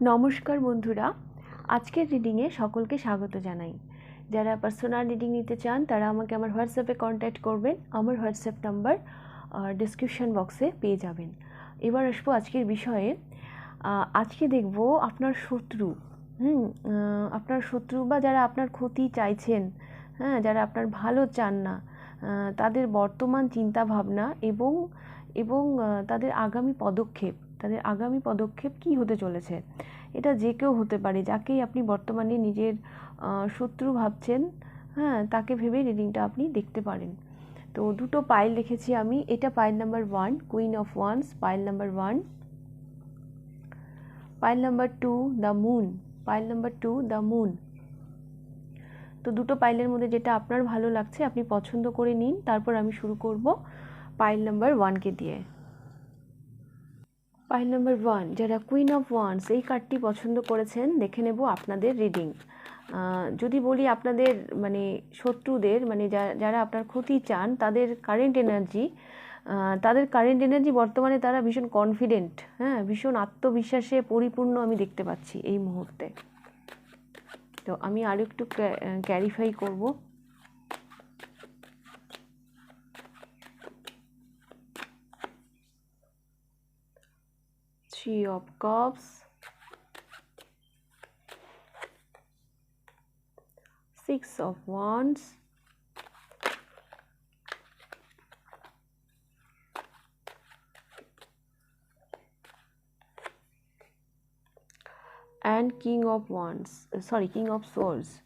নমস্কার বন্ধুরা, আজকের রিডিংয়ে সকলকে স্বাগত জানাই। যারা পার্সোনাল রিডিং নিতে চান, তারা আমাকে আমার হোয়াটসঅ্যাপে কন্ট্যাক্ট করবেন। আমার হোয়াটসঅ্যাপ নাম্বার ডিসক্রিপশান বক্সে পেয়ে যাবেন। এবার আসব আজকের বিষয়ে। আজকে দেখব আপনার শত্রু। হুম আপনার শত্রু বা যারা আপনার ক্ষতি চাইছেন হ্যাঁ যারা আপনার ভালো চান না তাদের বর্তমান চিন্তা ভাবনা এবং এবং তাদের আগামী পদক্ষেপ। তাদের আগামী পদক্ষেপ কি হতে চলেছে? এটা যে কেউ হতে পারে, যাকেই আপনি বর্তমানে নিজের শত্রু ভাবছেন হ্যাঁ তাকে ভেবে রিডিংটা আপনি দেখতে পারেন। তো দুটো পাইল রেখেছি আমি। এটা pile number one queen of wands pile number one pile number two the moon pile number two the moon তো দুটো পাইলের মধ্যে যেটা আপনার ভালো লাগছে, আপনি পছন্দ করে নিন। তারপর আমি শুরু করব পাইল নাম্বার ওয়ানকে দিয়ে। পাইল নাম্বার ওয়ান যারা কুইন অফ ওয়ান্স এই কার্ডটি পছন্দ করেছেন, দেখে নেব আপনাদের রিডিং যদি বলি আপনাদের মানে শত্রুদের মানে যারা আপনার ক্ষতি চান, তাদের কারেন্ট এনার্জি তাদের কারেন্ট এনার্জি বর্তমানে তারা ভীষণ কনফিডেন্ট হ্যাঁ ভীষণ আত্মবিশ্বাসে পরিপূর্ণ আমি দেখতে পাচ্ছি এই মুহূর্তে। তো আমি আরও একটু ক্যারিফাই করব। G of cups, 6 of wands, and king of wands. Uh, sorry king of swords.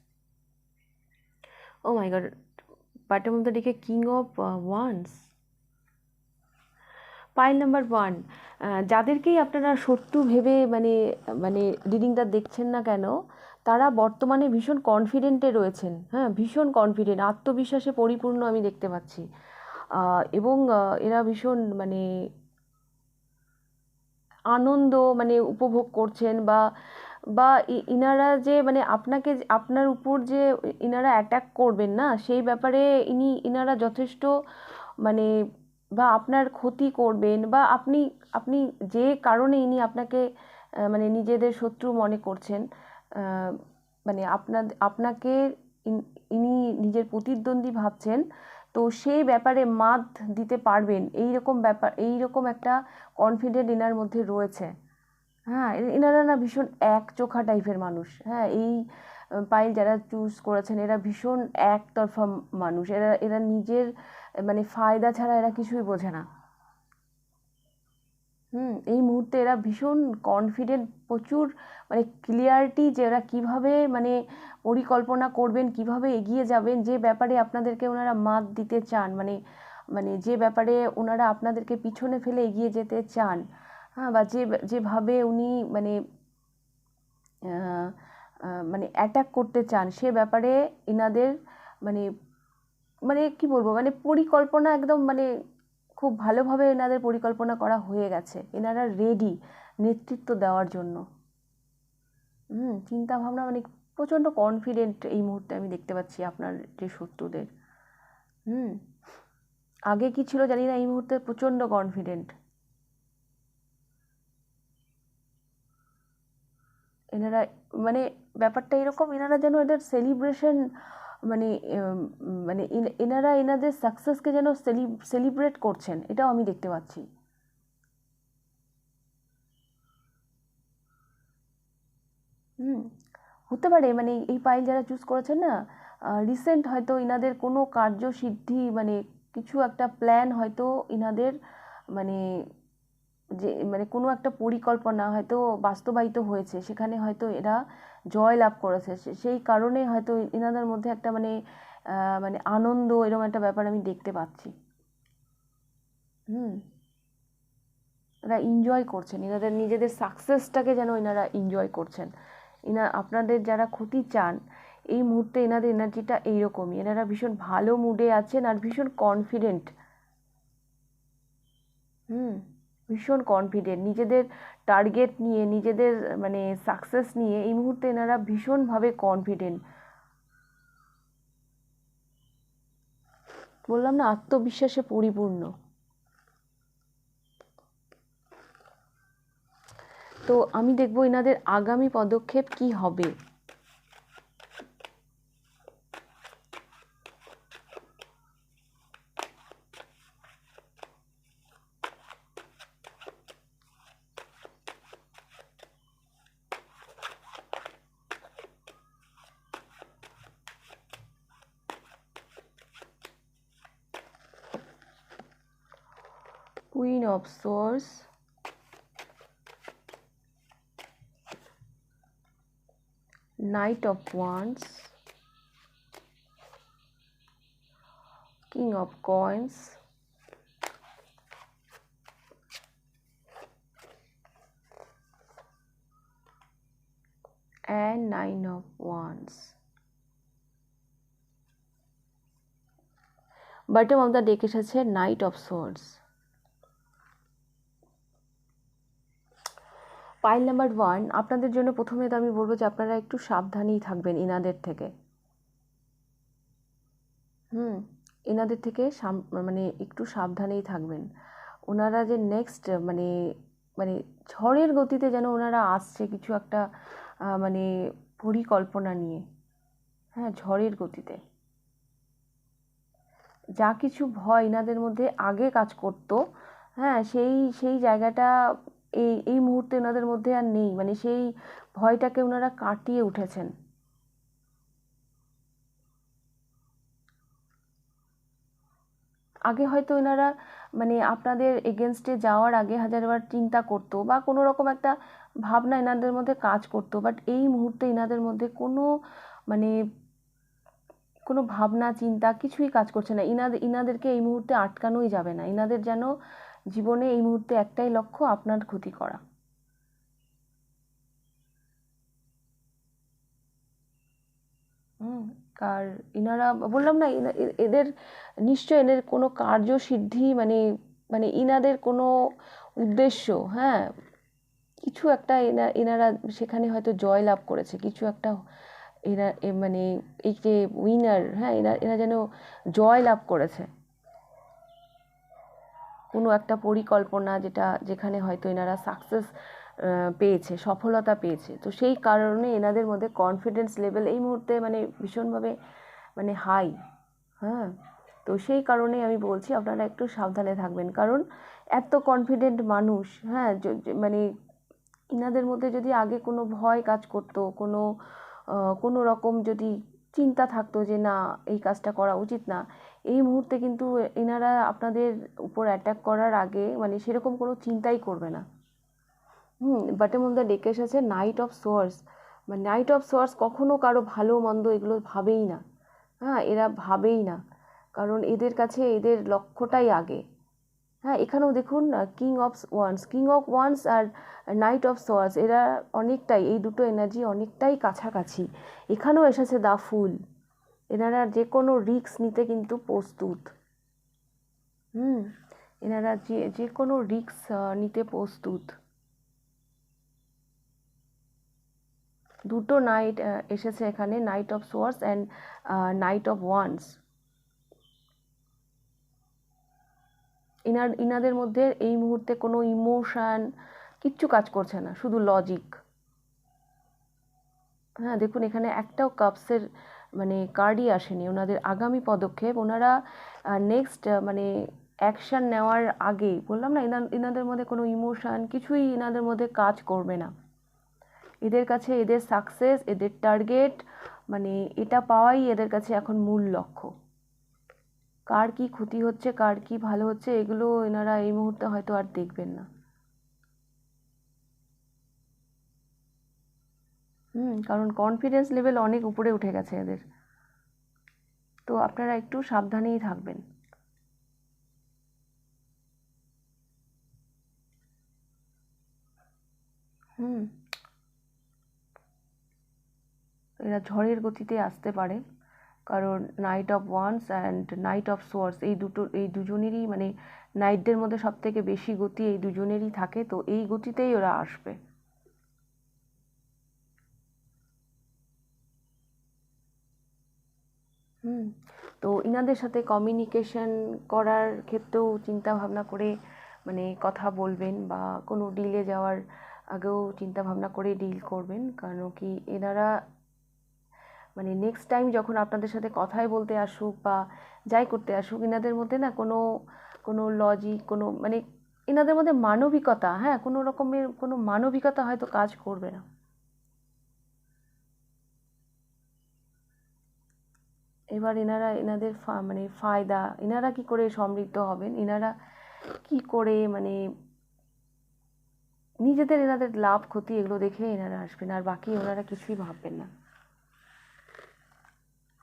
Oh my god. Bottom of the deck king of uh, wands. Pile number one যাদেরকেই আপনারা শত্রু ভেবে মানে মানে রিডিংটা দেখছেন না কেন, তারা বর্তমানে ভীষণ কনফিডেন্টে রয়েছেন। হ্যাঁ ভীষণ কনফিডেন্ট আত্মবিশ্বাসে পরিপূর্ণ আমি দেখতে পাচ্ছি। এবং এরা ভীষণ মানে আনন্দ মানে উপভোগ করছেন বা বা ইনারা যে মানে আপনাকে আপনার উপর যে ইনারা অ্যাটাক করবেন না, সেই ব্যাপারে ইনি, ইনারা যথেষ্ট মানে বা আপনার ক্ষতি করবেন বা আপনি আপনি যে কারণে ইনি আপনাকে মানে নিজেদের শত্রু মনে করছেন মানে আপনার আপনাকে ইন- নিজের প্রতিদ্বন্দ্বী ভাবছেন, তো সেই ব্যাপারে মাত দিতে পারবেন। এই রকম ব্যাপার এই রকম একটা কনফিডেন্ট এনার মধ্যে রয়েছে। হ্যাঁ এনারা না ভীষণ এক চোখা টাইপের মানুষ। হ্যাঁ এই পাইল যারা চুজ করেছেন, এরা ভীষণ একতরফা মানুষ। এরা এরা নিজের মানে ফায়দা ছাড়া এরা কিছুই বোঝে না। হুম, এই মুহূর্তে এরা ভীষণ কনফিডেন্ট প্রচুর মানে ক্লিয়ারিটি যে এরা কীভাবে মানে পরিকল্পনা করবেন, কীভাবে এগিয়ে যাবেন, যে ব্যাপারে আপনাদেরকে ওনারা মাত দিতে চান মানে মানে যে ব্যাপারে ওনারা আপনাদেরকে পিছনে ফেলে এগিয়ে যেতে চান হ্যাঁ বা যে, যেভাবে উনি মানে মানে অ্যাটাক করতে চান, সে ব্যাপারে এনাদের মানে মানে কি বলব মানে পরিকল্পনা একদম মানে খুব ভালোভাবে এনাদের পরিকল্পনা করা হয়ে গেছে। এনারা রেডি নেতৃত্ব দেওয়ার জন্য। হুম চিন্তা ভাবনা মানে প্রচণ্ড কনফিডেন্ট এই মুহূর্তে আমি দেখতে পাচ্ছি আপনার যে শত্রুদের। হুম, আগে কি ছিল জানি না, এই মুহূর্তে প্রচণ্ড কনফিডেন্ট এনারা মানে ব্যাপারটা এরকম, এনারা যেন এদের সেলিব্রেশন মানে মানে এনারা এনাদের সাকসেসকে যেন সেলিব্রেট করছেন, এটাও আমি দেখতে পাচ্ছি। হুম, হতে পারে মানে এই পাইল যারা চুজ করেছেন না রিসেন্ট হয়তো ইনাদের কোনো কার্যসিদ্ধি মানে কিছু একটা প্ল্যান হয়তো ইনাদের মানে যে মানে কোনো একটা পরিকল্পনা হয়তো বাস্তবায়িত হয়েছে, সেখানে হয়তো এরা জয় লাভ করেছে সেই কারণে হয়তো এনাদের মধ্যে একটা মানে মানে আনন্দ এরকম একটা ব্যাপার আমি দেখতে পাচ্ছি। হুম। এরা এনজয় করছেন, এনাদের নিজেদের সাকসেসটাকে যেন এনারা এনজয় করছেন। এনা, আপনাদের যারা ক্ষতি চান, এই মুহূর্তে এনাদের এনার্জিটা এইরকমই। এনারা ভীষণ ভালো মুডে আছেন আর ভীষণ কনফিডেন্ট হুম। ভীষণ কনফিডেন্ট নিজেদের টার্গেট নিয়ে, নিজেদের মানে সাকসেস নিয়ে এই মুহূর্তে এনারা ভীষণভাবে কনফিডেন্ট বললাম না, আত্মবিশ্বাসে পরিপূর্ণ। তো আমি দেখব এনাদের আগামী পদক্ষেপ কি হবে। Queen of Swords, Knight of Wands, King of Coins, and Nine of Wands. Bottom of the deck এসেছে Knight of Swords. Pile number one আপনাদের জন্য প্রথমে তো আমি বলব যে আপনারা একটু সাবধানেই থাকবেন ইনাদের থেকে। হুম এনাদের থেকে মানে একটু সাবধানেই থাকবেন। ওনারা যে নেক্সট মানে মানে ঝড়ের গতিতে যেন ওনারা আসছে কিছু একটা মানে পরিকল্পনা নিয়ে। হ্যাঁ ঝড়ের গতিতে। যা কিছু ভয় এনাদের মধ্যে আগে কাজ করতো হ্যাঁ সেই সেই জায়গাটা এই এই মুহূর্তে ওনাদের মধ্যে আর নেই। মানে সেই ভয়টাকে ওনারা কাটিয়ে উঠেছেন। আগে হয়তো এনারা মানে আপনাদের এগেনস্টে যাওয়ার আগে হাজারবার চিন্তা করতো বা কোনো রকম একটা ভাবনা এনাদের মধ্যে কাজ করতো বাট এই মুহূর্তে এনাদের মধ্যে কোনো মানে কোনো ভাবনা, চিন্তা কিছুই কাজ করছে না। ইনাদের ইনাদেরকে এই মুহূর্তে আটকানোই যাবে না। ইনাদের যেন জীবনে এই মুহূর্তে একটাই লক্ষ্য, আপনার ক্ষতি করা। হুম আর ইনারা, বললাম না এদের নিশ্চয় এদের কোনো কার্যসিদ্ধি মানে মানে ইনাদের কোনো উদ্দেশ্য হ্যাঁ কিছু একটা এনা, এনারা সেখানে হয়তো জয় লাভ করেছে, কিছু একটা এরা মানে এই যে উইনার হ্যাঁ এরা এরা যেন জয় লাভ করেছে। কোনো একটা পরিকল্পনা যেটা যেখানে হয়তো এনারা সাকসেস পেয়েছে, সফলতা পেয়েছে। তো সেই কারণে এনাদের মধ্যে কনফিডেন্স লেভেল এই মুহূর্তে মানে ভীষণভাবে মানে হাই হ্যাঁ? তো সেই কারণে আমি বলছি আপনারা একটু সাবধানে থাকবেন। কারণ এত কনফিডেন্ট মানুষ হ্যাঁ মানে ইনাদের মধ্যে যদি আগে কোনো ভয় কাজ করতো, কোনো কোনো রকম যদি চিন্তা থাকতো যে না, এই কাজটা করা উচিত না এই মুহূর্তে কিন্তু এনারা আপনাদের উপর অ্যাটাক করার আগে মানে সেরকম কোনো চিন্তাই করবে না। হুম বাটের মধ্যে ডেকে এসেছে নাইট অফ সোয়ার্স মানে নাইট অফ সোয়ার্স কখনও কারও ভালো মন্দ এগুলো ভাবেই না। হ্যাঁ এরা ভাবেই না। কারণ এদের কাছে এদের লক্ষ্যটাই আগে। হ্যাঁ এখানেও দেখুন king of wands king of wands R knight of swords এরা অনেকটাই, এই দুটো এনার্জি অনেকটাই কাছাকাছি। এখানেও এসেছে দা ফুল। এনারা যে কোনো রিক্স নিতে কিন্তু প্রস্তুত। হুম, এনারা যে যে কোনো রিক্স নিতে প্রস্তুত। দুটো নাইট এসেছে এখানে knight of swords and knight of wands inner, ইনাদের মধ্যে এই মুহূর্তে কোনো ইমোশান কিচ্ছু কাজ করছে না, শুধু লজিক হ্যাঁ দেখুন, এখানে একটাও কাপসের মানে কার্ডই আসেনি। ওনাদের আগামী পদক্ষেপ, ওনারা নেক্সট মানে অ্যাকশান নেওয়ার আগে বললাম না এনাদের মধ্যে কোনো ইমোশান কিছুই এনাদের মধ্যে কাজ করবে না। এদের কাছে এদের সাকসেস এদের টার্গেট মানে এটা পাওয়াই এদের কাছে এখন মূল লক্ষ্য। কার কি ক্ষতি হচ্ছে, কার কি ভালো হচ্ছে, এগুলো এনারা এই মুহূর্তে হয়তো আর দেখবেন না। হুম, কারণ কনফিডেন্স লেভেল অনেক উপরে উঠে গেছে এদের। তো আপনারা একটু সাবধানেই থাকবেন। হুম। এরা ঝড়ের গতিতে আসতে পারে, কারণ knight of wands and knight of swords এই দুটো, এই দুজনেরই মানে নাইটদের মধ্যে সব থেকে বেশি গতি এই দুজনেরই থাকে, তো এই গতিতেই ওরা আসবে হুম তো ইনাদের সাথে কমিউনিকেশন করার ক্ষেত্রেও চিন্তা ভাবনা করে মানে কথা বলবেন বা কোনো ডিলে যাওয়ার আগেও চিন্তা ভাবনা করে ডিল করবেন। কারণ কি এনারা মানে নেক্সট টাইম যখন আপনাদের সাথে কথাই বলতে আসুক বা যাই করতে আসুক এনাদের মধ্যে না কোনো কোনো লজিক কোনো মানে এনাদের মধ্যে মানবিকতা হ্যাঁ কোনো রকমের কোনো মানবিকতা হয়তো কাজ করবে না। এবার এনারা এনাদের মানে ফায়দা, এনারা কি করে সমৃদ্ধ হবেন? এনারা কি করে মানে নিজেদের এনাদের লাভ, ক্ষতি এগুলো দেখে এনারা আসবেন, আর বাকি ওনারা কিছুই ভাববেন না।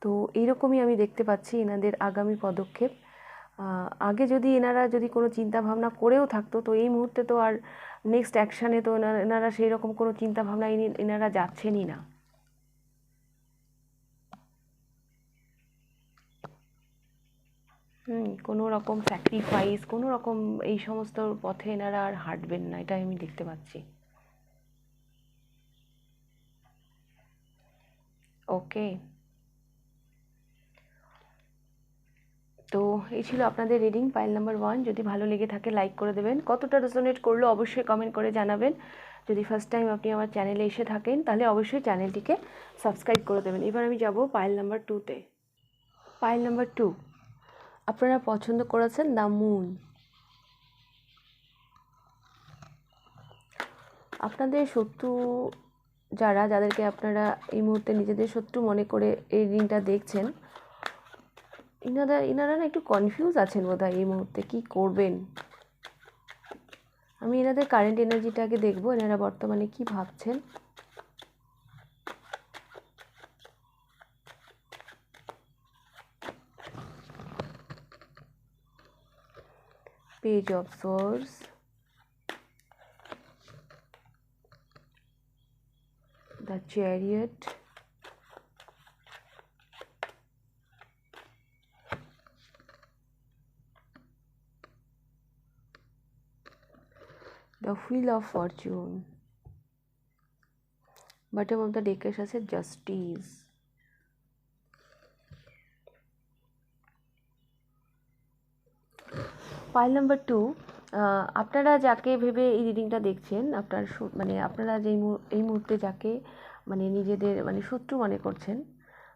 তো এইরকমই আমি দেখতে পাচ্ছি এনাদের আগামী পদক্ষেপ। আগে যদি এনারা যদি কোনো চিন্তা ভাবনা করেও থাকতো, তো এই মুহূর্তে তো আর নেক্সট অ্যাকশানে তো এনারা সেই রকম কোনো চিন্তা ভাবনা এনারা যাচ্ছেনই না। হুম, কোনো রকম স্যাক্রিফাইস কোনো রকম এই সমস্ত পথে এনারা আর হাঁটবেন না, এটাই আমি দেখতে পাচ্ছি। ওকে তো এই ছিল আপনাদের রিডিং পাইল নাম্বার ওয়ান যদি ভালো লেগে থাকে লাইক করে দেবেন। কতটা রেজোনেট করল অবশ্যই কমেন্ট করে জানাবেন। যদি ফার্স্ট টাইম আপনি আমার চ্যানেলে এসে থাকেন, তাহলে অবশ্যই চ্যানেলটিকে সাবস্ক্রাইব করে দেবেন। এবার আমি যাব পাইল নাম্বার টুতে পাইল নাম্বার টু আপনারা পছন্দ করেছেন দ্য মুন। আপনাদের শত্রু যারা, যাদেরকে আপনারা এই মুহূর্তে নিজেদের শত্রু মনে করে এই রিডিংটা দেখছেন ইনারা ইনারা না একটু কনফিউজ আছেন বোধহয় এই মুহূর্তে, কি করবেন? আমি এনাদের কারেন্ট এনার্জিটাকে দেখব, এনারা বর্তমানে কি ভাবছেন? page of source the chariot. The wheel of fortune. Bottom of the decoration is justice pile number two আপনারা যাকে ভেবে এই রিডিংটা দেখছেন, আপনার মানে আপনারা যেই এই মুহূর্তে যাকে মানে নিজেদের মানে শত্রু মনে করছেন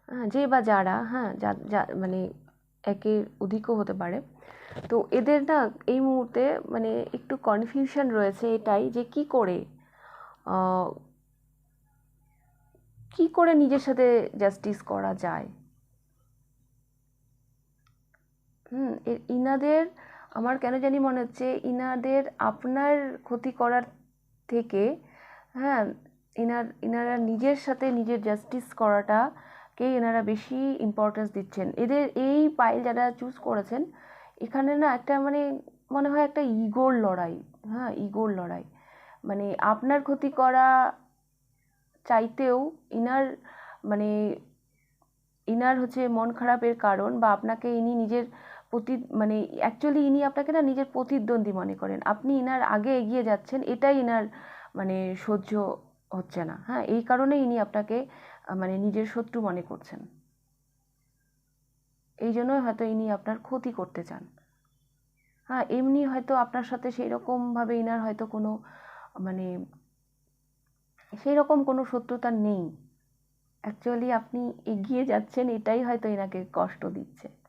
হ্যাঁ যে বা যারা হ্যাঁ যা যা মানে একের অধিকও হতে পারে, তো এদের না এই মুহূর্তে মানে একটু কনফিউশন রয়েছে এটাই যে কি করে কি করে নিজের সাথে জাস্টিস করা যায়। হুম ইনাদের আমার কেন জানি মনে হচ্ছে ইনাদের আপনার ক্ষতি করার থেকে হ্যাঁ ইনার, ইনারা নিজের সাথে নিজের জাস্টিস করাটাকেই এনারা বেশি ইম্পর্টেন্স দিচ্ছেন। এদের এই পাইল যারা চুজ করেছেন, এখানে না একটা মানে মনে হয় একটা ইগোর লড়াই হ্যাঁ ইগোর লড়াই। মানে আপনার ক্ষতি করা চাইতেও ইনার মানে ইনার হচ্ছে মন খারাপের কারণ বা আপনাকে ইনি নিজের প্রতি মানে অ্যাকচুয়ালি ইনি আপনাকে না নিজের প্রতিদ্বন্দ্বী মনে করেন। আপনি ইনার আগে এগিয়ে যাচ্ছেন, এটাই ইনার মানে সহ্য হচ্ছে না। হ্যাঁ এই কারণে ইনি আপনাকে মানে নিজের শত্রু মনে করছেন। এই জন্যই হয়তো ইনি আপনার ক্ষতি করতে চান। হ্যাঁ এমনি হয়তো আপনার সাথে সেই রকমভাবে ইনার হয়তো কোনো মানে সেই রকম কোনো শত্রুতা নেই। অ্যাকচুয়ালি আপনি এগিয়ে যাচ্ছেন, এটাই হয়তো এনাকে কষ্ট দিচ্ছে।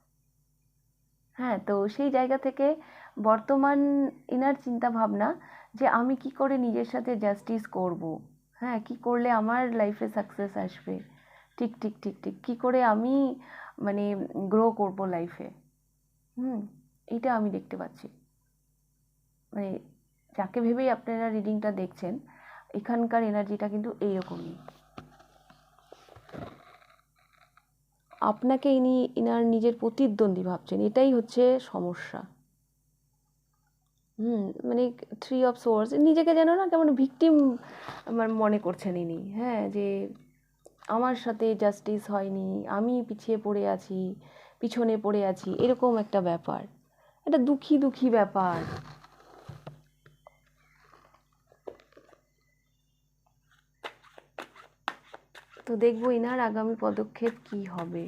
হ্যাঁ তো সেই জায়গা থেকে বর্তমান এনার চিন্তা ভাবনা যে আমি কি করে নিজের সাথে জাস্টিস করব? হ্যাঁ কি করলে আমার লাইফে সাকসেস আসবে? ঠিক ঠিক ঠিক ঠিক। কি করে আমি মানে গ্রো করব লাইফে হুম, এইটা আমি দেখতে পাচ্ছি। মানে যাকে ভেবেই আপনারা রিডিংটা দেখছেন, এখানকার এনার্জিটা কিন্তু এইরকমই। আপনাকে ইনি, ইনার নিজের প্রতিদ্বন্দ্বী ভাবছেন, এটাই হচ্ছে সমস্যা। হুম মানে থ্রি অফ সোর্স নিজেকে যেন না কেমন ভিকটিম আমার মনে করছেন ইনি হ্যাঁ যে আমার সাথে জাস্টিস হয়নি, আমি পিছিয়ে পড়ে আছি, পিছনে পড়ে আছি, এরকম একটা ব্যাপার। একটা দুঃখী দুঃখী ব্যাপার। তো দেখব এনার আগামী পদক্ষেপ কি হবে।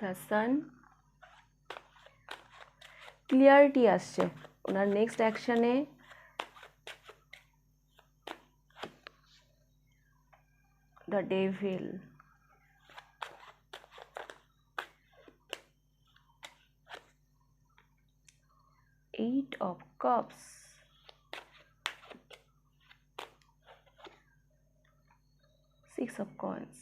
দ্য সান ক্লিয়ারিটি আসছে। ওনার next অ্যাকশানে the devil eight of cups six of coins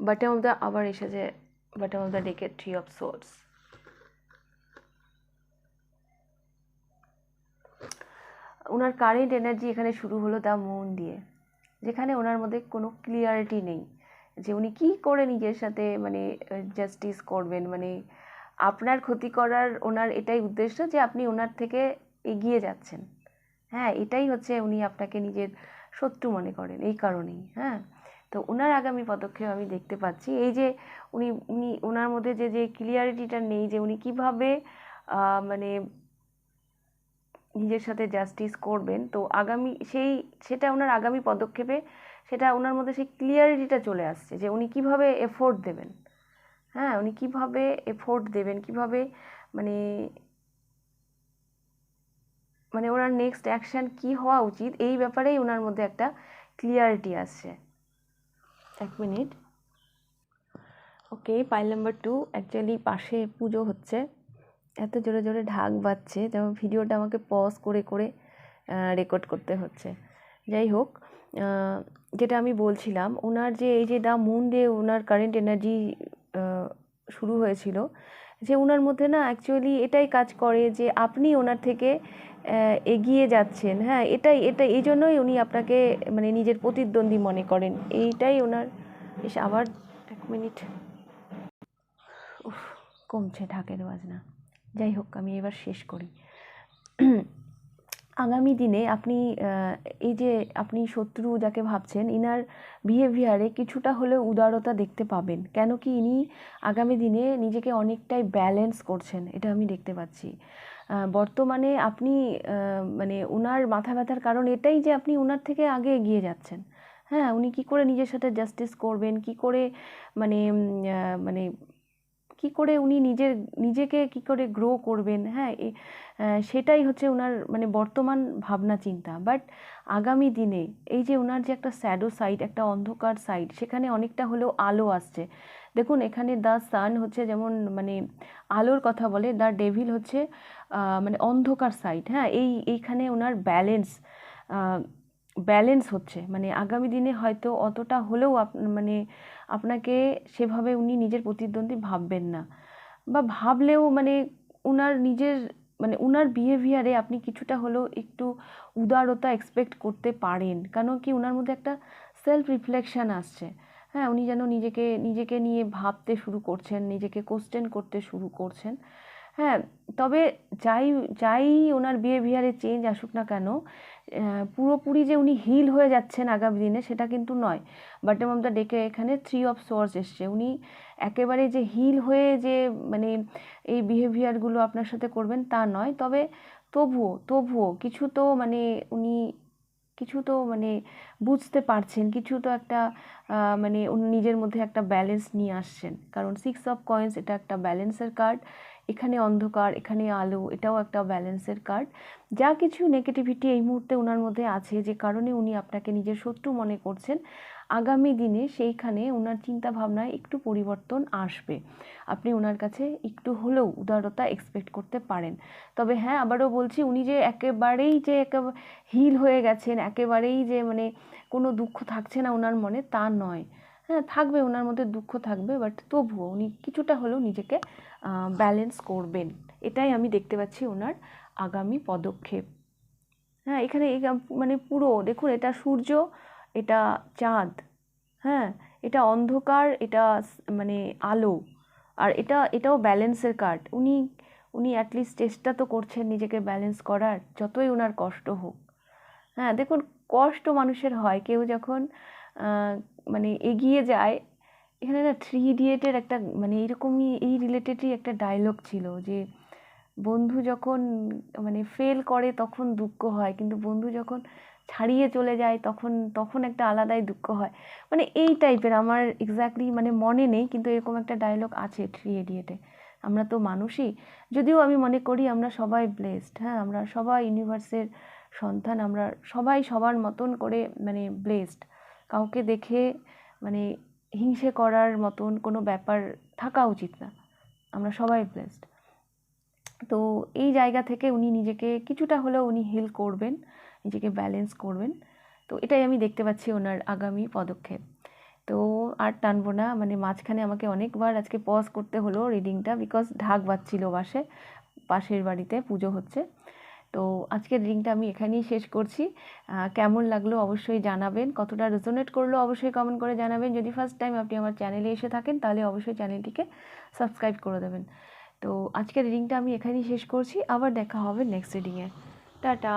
bottom of the আবার এসেছে bottom of the a three of swords ওনার কারেন্ট এনার্জি এখানে শুরু হলো দ্য মুন দিয়ে যেখানে ওনার মধ্যে কোনো ক্লিয়ারিটি নেই যে উনি কী করে নিজের সাথে মানে জাস্টিস করবেন? মানে আপনার ক্ষতি করার ওনার এটাই উদ্দেশ্য যে আপনি ওনার থেকে এগিয়ে যাচ্ছেন। হ্যাঁ এটাই হচ্ছে উনি আপনাকে নিজের শত্রু মনে করেন, এই কারণেই হ্যাঁ? তো ওনার আগামী পদক্ষেপ আমি দেখতে পাচ্ছি। এই যে উনি উনি, ওনার মধ্যে যে যে ক্লিয়ারিটিটা নেই যে উনি কীভাবে মানে নিজের সাথে জাস্টিস করবেন, তো আগামী, সেই, সেটা ওনার আগামী পদক্ষেপে সেটা ওনার মধ্যে সেই ক্লিয়ারিটিটা চলে আসছে যে উনি কীভাবে এফোর্ট দেবেন। হ্যাঁ উনি কীভাবে এফোর্ট দেবেন, কীভাবে মানে মানে ওনার নেক্সট অ্যাকশান কি হওয়া উচিত, এই ব্যাপারেই ওনার মধ্যে একটা ক্লিয়ারিটি আসছে। এক minute. Okay pile number two actually পাশে পুজো হচ্ছে। এত জোরে জোরে ঢাক বাজছে যেমন ভিডিওটা আমাকে পজ করে করে রেকর্ড করতে হচ্ছে। যাই হোক যেটা আমি বলছিলাম, ওনার যে এই যে দ্য মুন ডে ওনার কারেন্ট এনার্জি শুরু হয়েছিল, যে ওনার মধ্যে না অ্যাকচুয়ালি এটাই কাজ করে যে আপনি ওনার থেকে এগিয়ে যাচ্ছেন। হ্যাঁ এটাই এটা এই জন্যই উনি আপনাকে মানে নিজের প্রতিদ্বন্দ্বী মনে করেন। এইটাই ওনার, বেশ আবার এক মিনিট। উফ, কমছে ঢাকের বাজনা। যাই হোক, আমি এবার শেষ করি। আগামী দিনে আপনি এই যে আপনি শত্রু যাকে ভাবছেন, ইনার বিহেভিয়ারে কিছুটা হলেও উদারতা দেখতে পাবেন। কেন কি ইনি আগামী দিনে নিজেকে অনেকটাই ব্যালেন্স করছেন, এটা আমি দেখতে পাচ্ছি। বর্তমানে আপনি মানে ওনার মাথা ব্যথার কারণ এটাই যে আপনি ওনার থেকে আগে এগিয়ে যাচ্ছেন। হ্যাঁ উনি কি করে নিজের সাথে জাস্টিস করবেন, কি করে মানে মানে কি করে উনি নিজের, নিজেকে কি করে গ্রো করবেন? হ্যাঁ সেটাই হচ্ছে ওনার মানে বর্তমান ভাবনা, চিন্তা। বাট আগামী দিনে এই যে ওনার যে একটা স্যাডো সাইড একটা অন্ধকার সাইড সেখানে অনেকটা হলেও আলো আসছে। দেখুন, এখানে দ্য সান হচ্ছে যেমন মানে আলোর কথা বলে দ্য ডেভিল হচ্ছে মানে অন্ধকার সাইড হ্যাঁ এই, এইখানে ওনার ব্যালেন্স ব্যালেন্স হচ্ছে। মানে আগামী দিনে হয়তো অতটা হলেও মানে আপনাকে সেভাবে উনি নিজের প্রতিদ্বন্দ্বী ভাববেন না। বা ভাবলেও মানে উনার নিজের মানে উনার বিহেভিয়ারে আপনি কিছুটা হলেও একটু উদারতা এক্সপেক্ট করতে পারেন। কেন কি উনার মধ্যে একটা সেলফ রিফ্লেকশান আসছে। হ্যাঁ উনি যেন নিজেকে নিজেকে নিয়ে ভাবতে শুরু করছেন, নিজেকে কোশ্চেন করতে শুরু করছেন। হ্যাঁ তবে যাই যাই ওনার বিহেভিয়ারে চেঞ্জ আসুক না কেন পুরোপুরি যে উনি হিল হয়ে যাচ্ছেন আগামী দিনে সেটা কিন্তু নয়। বাটম অফ দ্য ডেকে এখানে থ্রি অফ সোর্স এসছে। উনি একেবারে যে হিল হয়ে যে মানে এই বিহেভিয়ারগুলো আপনার সাথে করবেন তা নয়। তবে তবুও তবুও কিছু তো মানে উনি কিছু তো মানে বুঝতে পারছেন, কিছু তো একটা মানে নিজের মধ্যে একটা ব্যালেন্স নিয়ে আসছেন। কারণ সিক্স অফ কয়েন্স এটা একটা ব্যালেন্সের কার্ড এখানে অন্ধকার, এখানে আলো, এটাও একটা ব্যালেন্সের কার্ড। যা কিছু নেগেটিভিটি এই মুহূর্তে ওনার মধ্যে আছে, যে কারণে উনি আপনাকে নিজের শত্রু মনে করছেন, আগামী দিনে সেইখানে ওনার চিন্তা ভাবনায় একটু পরিবর্তন আসবে। আপনি ওনার কাছে একটু হলেও উদারতা এক্সপেক্ট করতে পারেন। তবে হ্যাঁ আবারও বলছি, উনি যে একেবারেই যে একেবারে হিল হয়ে গেছেন, একেবারেই যে মানে কোনো দুঃখ থাকছে না ওনার মনে, তা নয়। হ্যাঁ থাকবে ওনার মধ্যে দুঃখ থাকবে বাট তবুও উনি কিছুটা হলেও নিজেকে ব্যালেন্স করবেন। এটাই আমি দেখতে পাচ্ছি ওনার আগামী পদক্ষেপ। হ্যাঁ এখানে মানে পুরো, দেখুন এটা সূর্য, এটা চাঁদ হ্যাঁ এটা অন্ধকার, এটা মানে আলো, আর এটা, এটাও ব্যালেন্সের কার্ড। উনি উনি অ্যাটলিস্ট চেষ্টা তো করছেন নিজেকে ব্যালেন্স করার, যতই ওনার কষ্ট হোক। হ্যাঁ দেখুন কষ্ট মানুষের হয়। কেউ যখন মানে এগিয়ে যায় এখানে না থ্রি ইডিয়েটের একটা মানে এইরকমই এই রিলেটেডই একটা ডায়লগ ছিল যে বন্ধু যখন মানে ফেল করে তখন দুঃখ হয়, কিন্তু বন্ধু যখন ছাড়িয়ে চলে যায় তখন তখন একটা আলাদাই দুঃখ হয়। মানে এই টাইপের আমার এক্স্যাক্টলি মানে মনে নেই, কিন্তু এরকম একটা ডায়লগ আছে থ্রি ইডিয়েটে আমরা তো মানুষই, যদিও আমি মনে করি আমরা সবাই ব্লেসড হ্যাঁ আমরা সবাই ইউনিভার্সের সন্তান, আমরা সবাই সবার মতন করে মানে ব্লেসড কাউকে দেখে মানে হিংসে করার মতন কোনো ব্যাপার থাকা উচিত না। আমরা সবাই ব্লেসড তো এই জায়গা থেকে উনি নিজেকে কিছুটা হলেও উনি হিল করবেন, নিজেকে ব্যালেন্স করবেন। তো এটাই আমি দেখতে পাচ্ছি ওনার আগামী পদক্ষেপ। তো আর টানবো না মানে মাঝখানে আমাকে অনেকবার আজকে পজ করতে হলো রিডিংটা বিকজ ঢাক বাজছিল বাসে পাশের বাড়িতে পুজো হচ্ছে। তো আজকের রিডিংটা আমি এখানেই শেষ করছি। কেমন লাগল অবশ্যই জানাবেন। কতটা রেজোনেট করল অবশ্যই কমেন্ট করে জানাবেন। যদি ফার্স্ট টাইম আপনি আমার চ্যানেলে এসে থাকেন, তাহলে অবশ্যই চ্যানেলটিকে সাবস্ক্রাইব করে দেবেন। তো আজকের রিডিংটা আমি এখানেই শেষ করছি। আবার দেখা হবে নেক্সট রিডিংয়ে টাটা!